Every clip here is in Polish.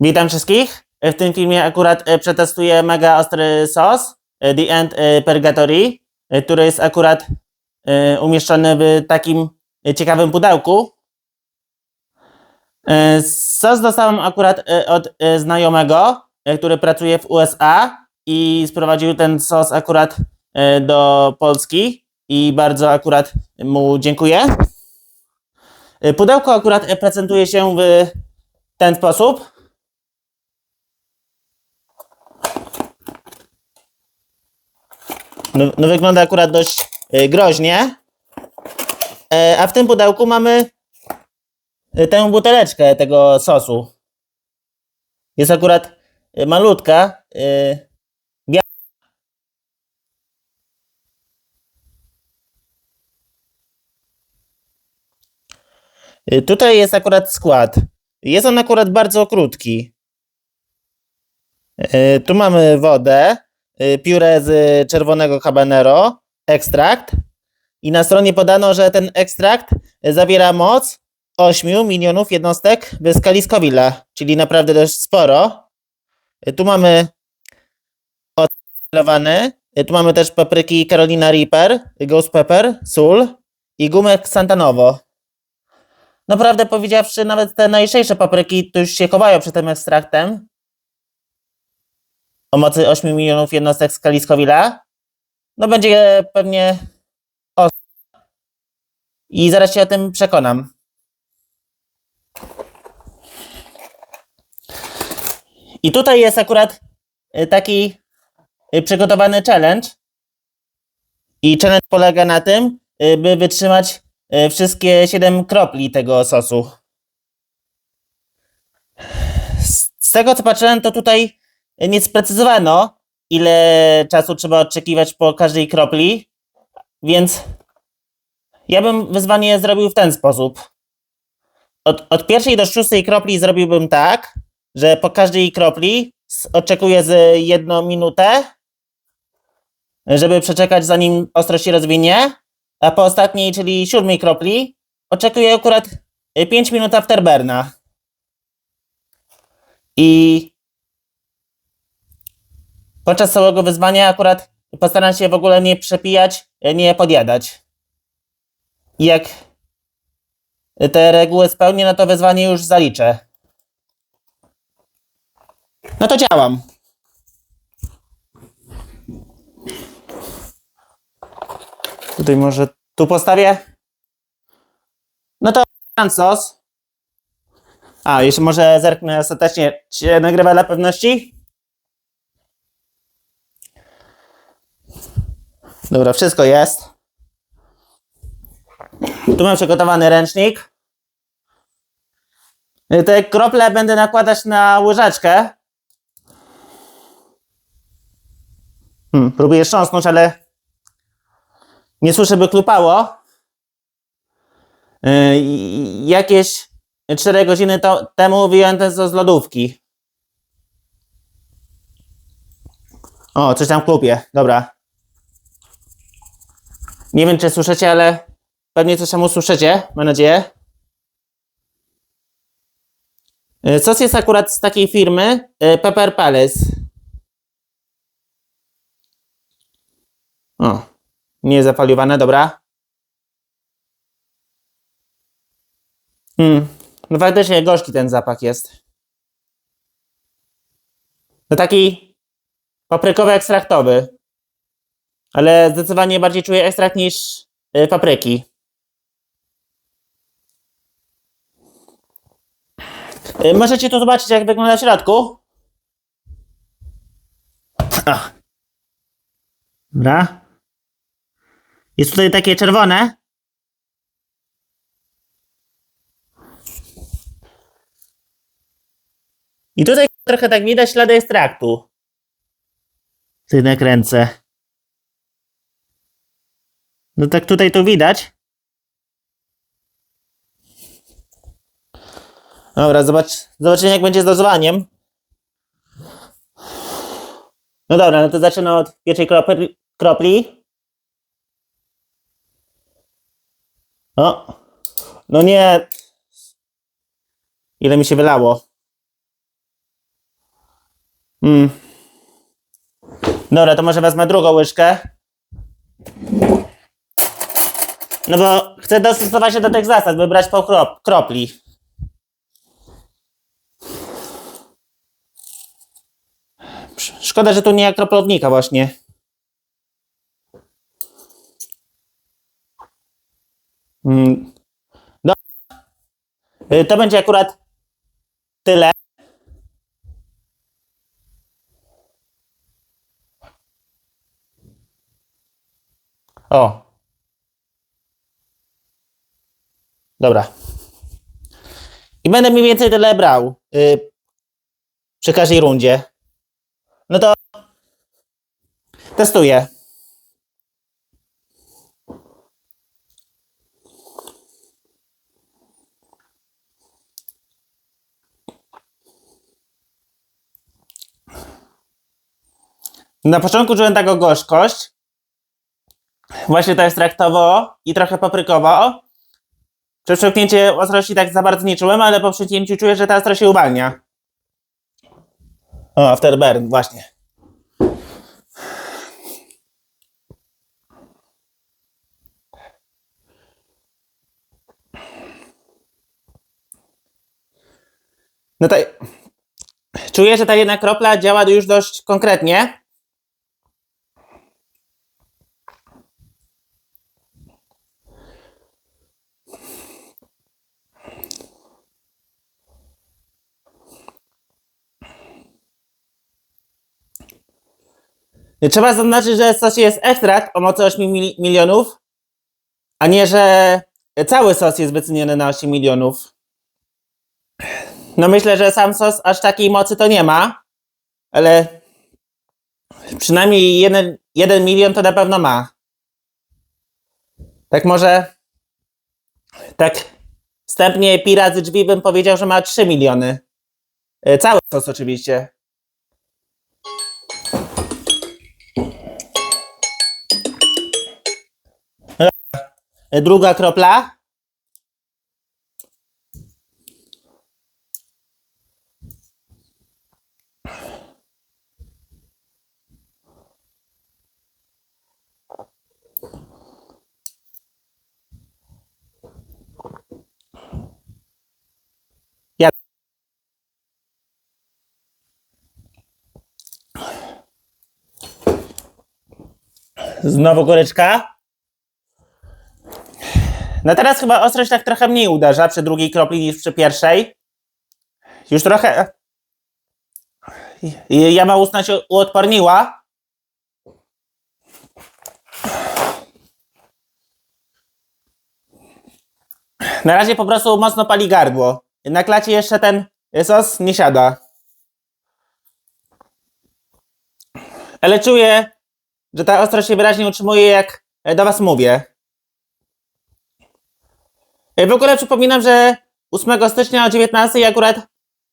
Witam wszystkich. W tym filmie akurat e, przetestuję mega ostry sos e, The End e, Purgatory, e, który jest akurat e, umieszczony w takim e, ciekawym pudełku. E, Sos dostałem akurat e, od e, znajomego, e, który pracuje w USA i sprowadził ten sos akurat e, do Polski i bardzo akurat mu dziękuję. E, Pudełko akurat e, prezentuje się w ten sposób. No, no wygląda akurat dość y, groźnie. E, a w tym pudełku mamy y, tę buteleczkę tego sosu. Jest akurat malutka. Tutaj jest akurat skład. Jest on akurat bardzo krótki. Tu mamy wodę, pióre z czerwonego habanero, ekstrakt. I na stronie podano, że ten ekstrakt zawiera moc 8 milionów jednostek skali Scoville'a, czyli naprawdę dość sporo. Y, Tu mamy odlewany. Tu mamy też papryki Carolina Reaper, Ghost Pepper, sól i gumek Santanowo. Naprawdę powiedziawszy, nawet te najlżejsze papryki to już się chowają przed tym ekstraktem o mocy 8 milionów jednostek w skali Scoville'a. No będzie pewnie i zaraz się o tym przekonam. I tutaj jest akurat y, taki y, przygotowany challenge. I challenge polega na tym, y, by wytrzymać wszystkie 7 kropli tego sosu. Z tego co patrzyłem, to tutaj nie sprecyzowano, ile czasu trzeba oczekiwać po każdej kropli, więc ja bym wyzwanie zrobił w ten sposób. Od, od pierwszej do szóstej kropli zrobiłbym tak, że po każdej kropli oczekuję z jedną minutę, żeby przeczekać zanim ostrość się rozwinie, a po ostatniej, czyli siódmej kropli, oczekuję akurat 5 minut afterburna. I Podczas całego wyzwania akurat postaram się w ogóle nie przepijać, nie podjadać. Jak te reguły spełnię, no to wyzwanie już zaliczę. No to działam. Tutaj może tu postawię. No to sos. A, jeszcze może zerknę ostatecznie, czy nagrywa dla pewności. Dobra, wszystko jest. Tu mam przygotowany ręcznik. Y, Te krople będę nakładać na łyżeczkę. Hmm, próbuję strząsnąć, ale nie słyszę, by klupało. Y, i- Jakieś 4 godziny to, temu wyjąłem ten z lodówki. O, coś tam klupie. Dobra. Nie wiem, czy słyszycie, ale pewnie coś tam usłyszycie, mam nadzieję. Sos jest akurat z takiej firmy y, Pepper Palace. O, nie zapaliowane, dobra. Hmm, no faktycznie gorzki ten zapach jest. No taki paprykowy ekstraktowy. Ale zdecydowanie bardziej czuję ekstrakt niż y, papryki. Y, Możecie tu zobaczyć, jak wygląda w środku. Ach. Dobra. Jest tutaj takie czerwone. I tutaj trochę tak widać ślady ekstraktu. Tutaj nakręcę. No tak tutaj to widać. Dobra, zobacz, zobaczymy jak będzie z dozowaniem. No dobra, no to zacznę od pierwszej kropli. kropli. O, no nie. Ile mi się wylało? Mm. Dobra, to może wezmę drugą łyżkę. No bo chcę dostosować się do tych zasad, by brać po krop, kropli. Sz- Szkoda, że tu nie ma kroplownika właśnie. No. To będzie akurat tyle. O. Dobra. I będę mniej więcej tyle brał y, przy każdej rundzie. No to testuję. Na początku czułem taką gorzkość. Właśnie tak traktowo i trochę paprykowo. Przy przepchnięciu ostrości tak za bardzo nie czułem, ale po przecięciu czuję, że ta ostrość się uwalnia. O, afterburn, właśnie. No to czuję, że ta jedna kropla działa już dość konkretnie. Trzeba zaznaczyć, że w sosie jest ekstrakt o mocy 8 mili- milionów, a nie, że cały sos jest wyceniony na 8 milionów. No myślę, że sam sos aż takiej mocy to nie ma, ale przynajmniej 1, 1 milion to na pewno ma. Tak może tak wstępnie pi razy drzwi bym powiedział, że ma 3 miliony. E, Cały sos oczywiście. Druga kropla. Ja. Znowu goryczka. No teraz chyba ostrość tak trochę mniej uderza przy drugiej kropli niż przy pierwszej. Już trochę. Jama ustna się uodporniła. Na razie po prostu mocno pali gardło. Na klacie jeszcze ten sos nie siada. Ale czuję, że ta ostrość się wyraźnie utrzymuje, jak do Was mówię. E, W ogóle przypominam, że 8 stycznia o 19 akurat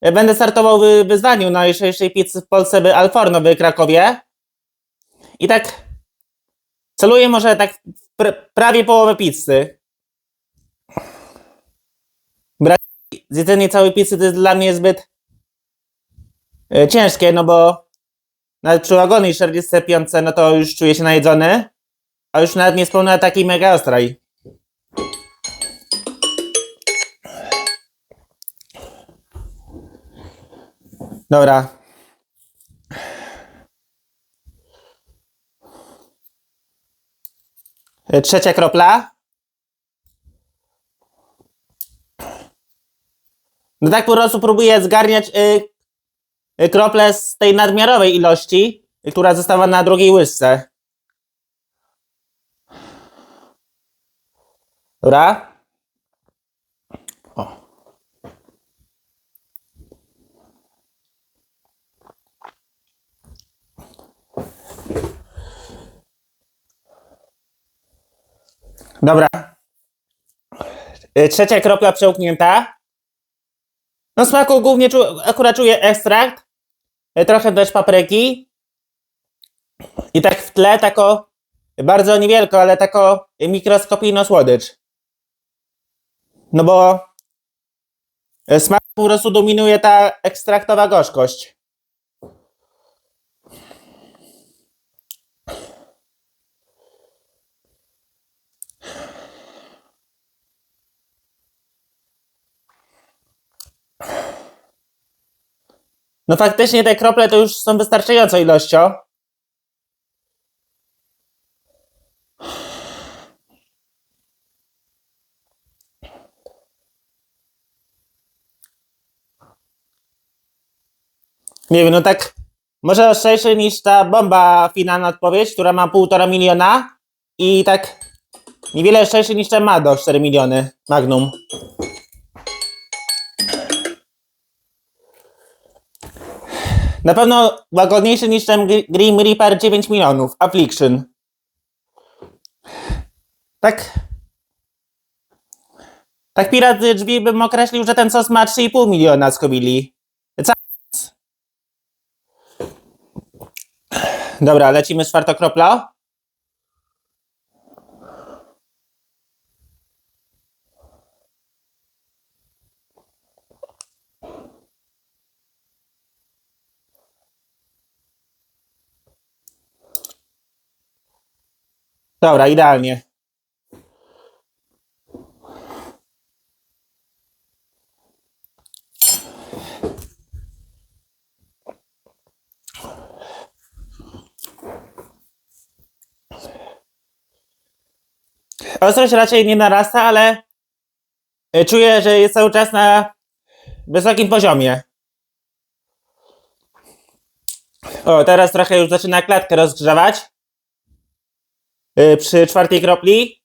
e, będę startował w wyzwaniu najszybszej pizzy w Polsce w Alforno w Krakowie. I tak celuję może tak pr- prawie połowę pizzy. Brak zjedzenie całej pizzy to jest dla mnie zbyt e, ciężkie, no bo nawet przy łagodnej 45 no to już czuję się najedzony, a już nawet nie wspomnę o takiej mega ostrej. Dobra. E, Trzecia kropla. No tak po prostu próbuję zgarniać y, y, krople z tej nadmiarowej ilości, y, która została na drugiej łyżce. Dobra. O. Dobra. Y, Trzecia kropla przełknięta. No smaku głównie czu, akurat czuję ekstrakt. y, Trochę też papryki. I tak w tle tako bardzo niewielko, ale tako mikroskopijną słodycz. No bo y, smak po prostu dominuje ta ekstraktowa gorzkość. No faktycznie te krople to już są wystarczającą ilością. Nie wiem, no tak może ostrzejszy niż ta bomba finalna odpowiedź, która ma półtora miliona i tak niewiele ostrzejszy niż ten Mado 4 miliony Magnum. Na pewno łagodniejszy niż ten Gr- Grim Reaper 9 milionów. Affliction. Tak. Tak pirat drzwi bym określił, że ten sos ma 3,5 miliona skobili. Ca- Dobra, lecimy z czwartokropla. Dobra, idealnie. Ostrość raczej nie narasta, ale y, czuję, że jest cały czas na wysokim poziomie. O, teraz trochę już zaczyna klatkę rozgrzewać. Y, Przy czwartej kropli.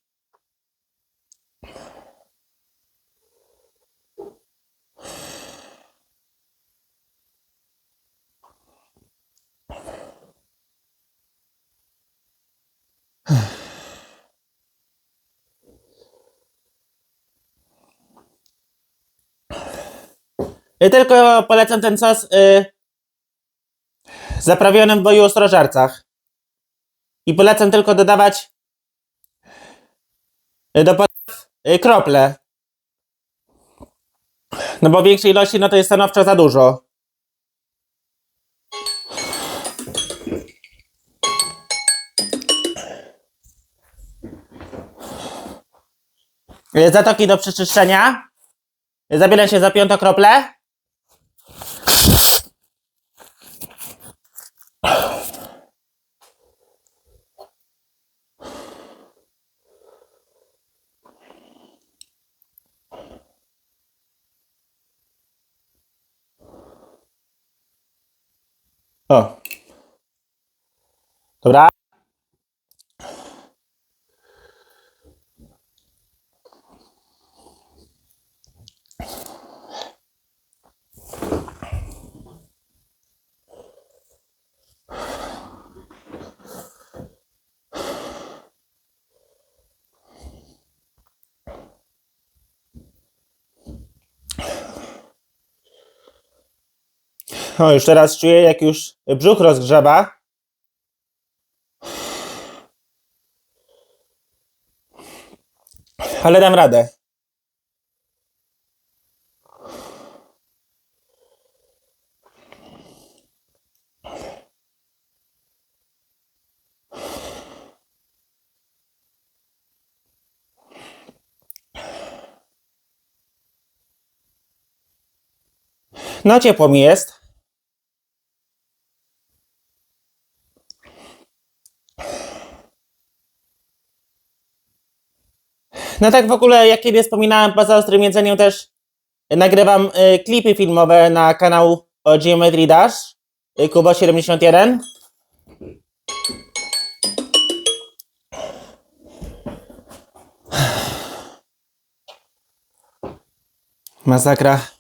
Y, Tylko polecam ten sos y, zaprawionym w boju ostrożarcach. I polecam tylko dodawać y, do y, krople. No bo większej ilości no to jest stanowczo za dużo. Y, Zatoki do przeczyszczenia. Zabieram się za piątą kroplę. O. Dobra. O, już teraz czuję, jak już brzuch rozgrzewa. Ale dam radę. No ciepło mi jest. No tak w ogóle, jak kiedy wspominałem, poza ostrym jedzeniem też nagrywam y, klipy filmowe na kanał o Geometry Dash, y, Kubo71. Masakra.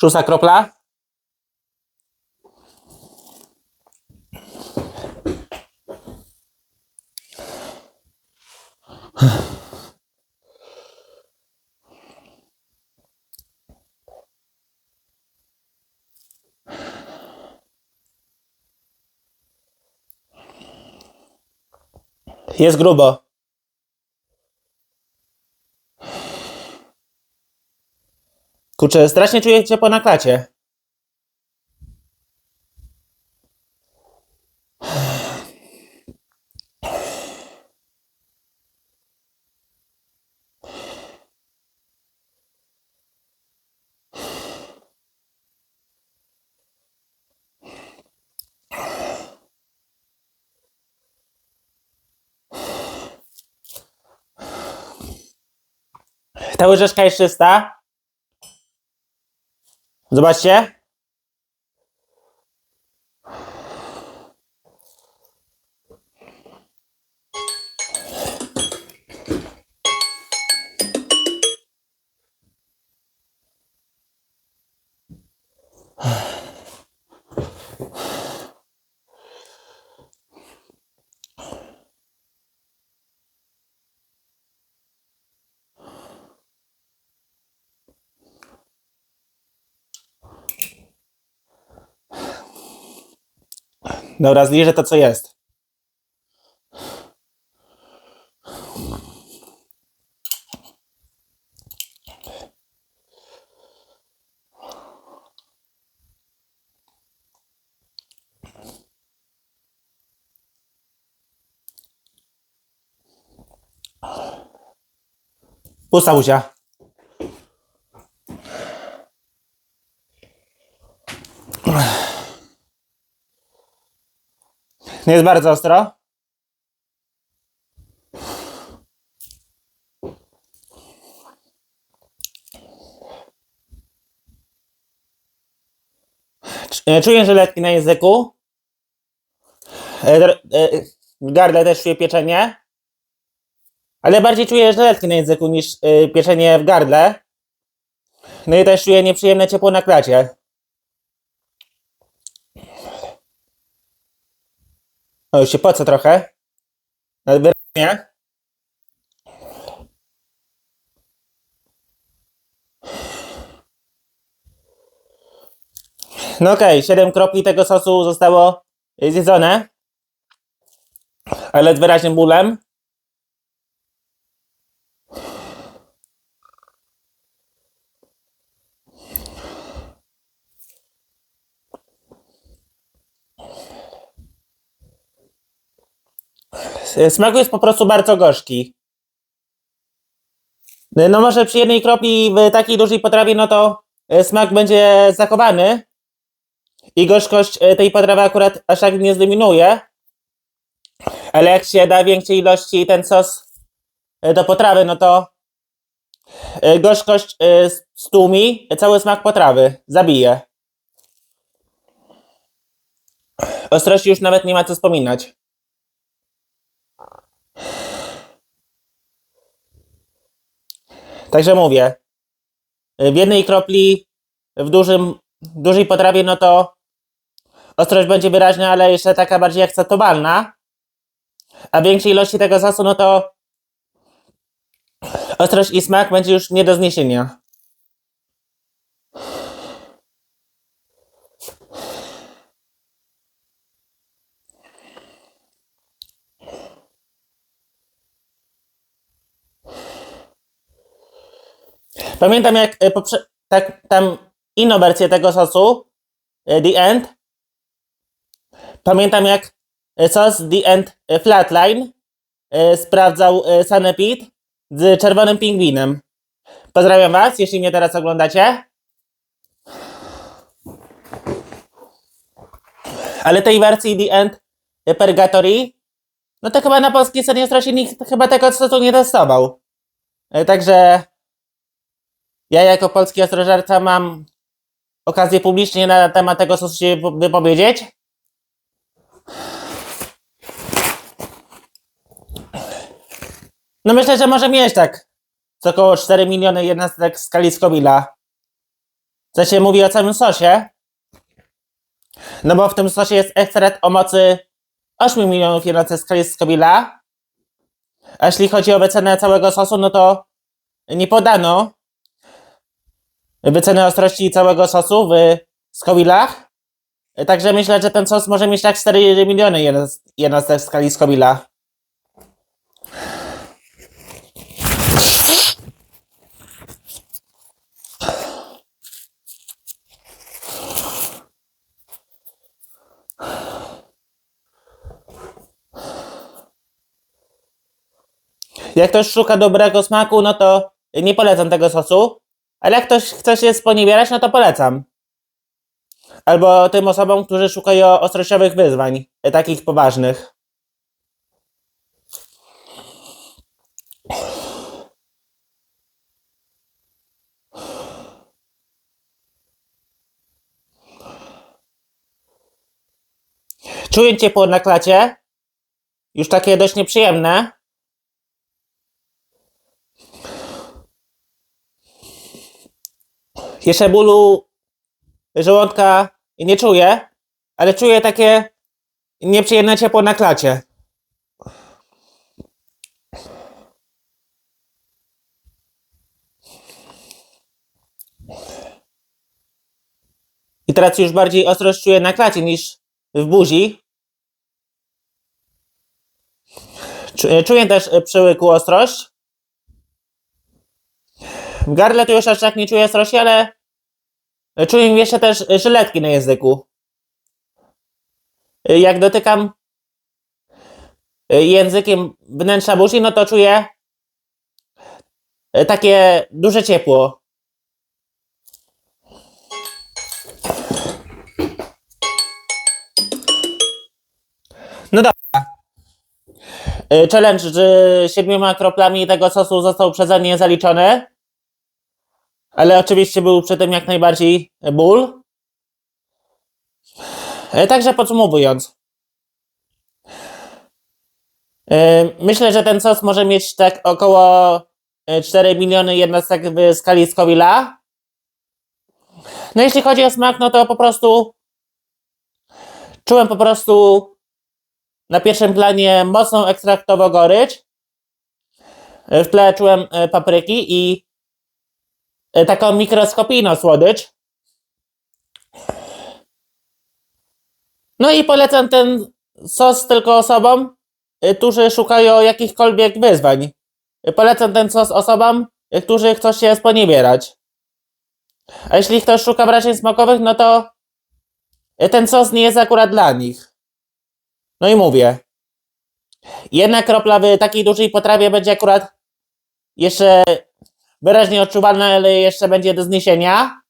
Szósta kropla. Jest grubo. Kurczę, strasznie czuję ciepło na klacie. Ta łyżeczka jest czysta? Zobaczcie. Dobra, zliżę to, co jest. Pusta łuzia. Nie jest bardzo ostro. E, Czuję żyletki na języku. E, e, W gardle też czuję pieczenie. Ale bardziej czuję żyletki na języku niż pieczenie w gardle. No i też czuję nieprzyjemne ciepło na klacie. O, już się po co trochę? Ale wyraźnie. No okej, 7 kropli tego sosu zostało zjedzone. Ale z wyraźnym bólem. Smak jest po prostu bardzo gorzki. No może przy jednej kropli w takiej dużej potrawie, no to e, smak będzie zachowany i gorzkość tej potrawy akurat aż tak nie zdominuje. Ale jak się da większej ilości ten sos do potrawy, no to gorzkość stłumi cały smak potrawy, zabije. Ostrości już nawet nie ma co wspominać. Także mówię, w jednej kropli, w dużym, dużej potrawie, no to ostrość będzie wyraźna, ale jeszcze taka bardziej akceptowalna. A w większej ilości tego sosu, no to ostrość i smak będzie już nie do zniesienia. Pamiętam jak e, poprze- tak, tam inną wersję tego sosu, e, The End. Pamiętam jak e, sos The End Flatline sprawdzał Sanepid z czerwonym pingwinem. Pozdrawiam Was, jeśli mnie teraz oglądacie. Ale tej wersji The End Purgatory, no to chyba na polskiej scenie ostrości nikt chyba tego sosu nie testował. Także ja jako polski ostrożarca mam okazję publicznie na temat tego sosu się wypo- wypowiedzieć. No myślę, że może mieć tak z około 4 miliony jednostek w skali Scoville'a. Co się mówi o całym sosie? No bo w tym sosie jest ekstrakt o mocy 8 milionów jednostek w skali Scoville'a. A jeśli chodzi o wycenę całego sosu, no to nie podano wyceny ostrości całego sosu w Scoville'ach. Także myślę, że ten sos może mieć tak 4 miliony jednos- jednostek w skali Scoville'a. Jak ktoś szuka dobrego smaku, no to nie polecam tego sosu. Ale jak ktoś chce się sponiewierać, no to polecam. Albo tym osobom, którzy szukają ostrościowych wyzwań, e, takich poważnych. Czuję ciepło na klacie. Już takie dość nieprzyjemne. Jeszcze bólu żołądka nie czuję, ale czuję takie nieprzyjemne ciepło na klacie. I teraz już bardziej ostrość czuję na klacie niż w buzi. Czu- Czuję też e, przy ostrość. W gardle to już aż tak nie czuję ostrości, ale czuję jeszcze też żyletki na języku. Jak dotykam językiem wnętrza buzi, no to czuję takie duże ciepło. No dobra. Challenge z siedmioma kroplami tego sosu został przeze mnie zaliczony. Ale oczywiście był przy tym jak najbardziej ból. Y, Także podsumowując. Y, Myślę, że ten sos może mieć tak około y, 4 miliony jednostek w skali Scoville'a. No jeśli chodzi o smak, no to po prostu czułem po prostu na pierwszym planie mocną ekstraktową gorycz. W tle czułem e, papryki i e, taką mikroskopijną słodycz. No i polecam ten sos tylko osobom, e, którzy szukają jakichkolwiek wyzwań. E, Polecam ten sos osobom, e, którzy chcą się sponiewierać. A jeśli ktoś szuka wrażeń smakowych, no to e, ten sos nie jest akurat dla nich. No i mówię. Jedna kropla w takiej dużej potrawie będzie akurat jeszcze wyraźnie odczuwalna, ale jeszcze będzie do zniesienia.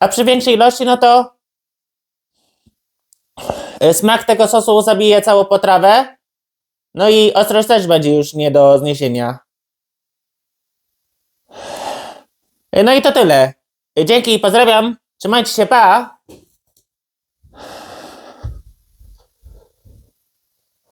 A przy większej ilości, no to e, smak tego sosu zabije całą potrawę. No i ostrość też będzie już nie do zniesienia. E, No i to tyle. E, Dzięki, pozdrawiam. Trzymajcie się, pa!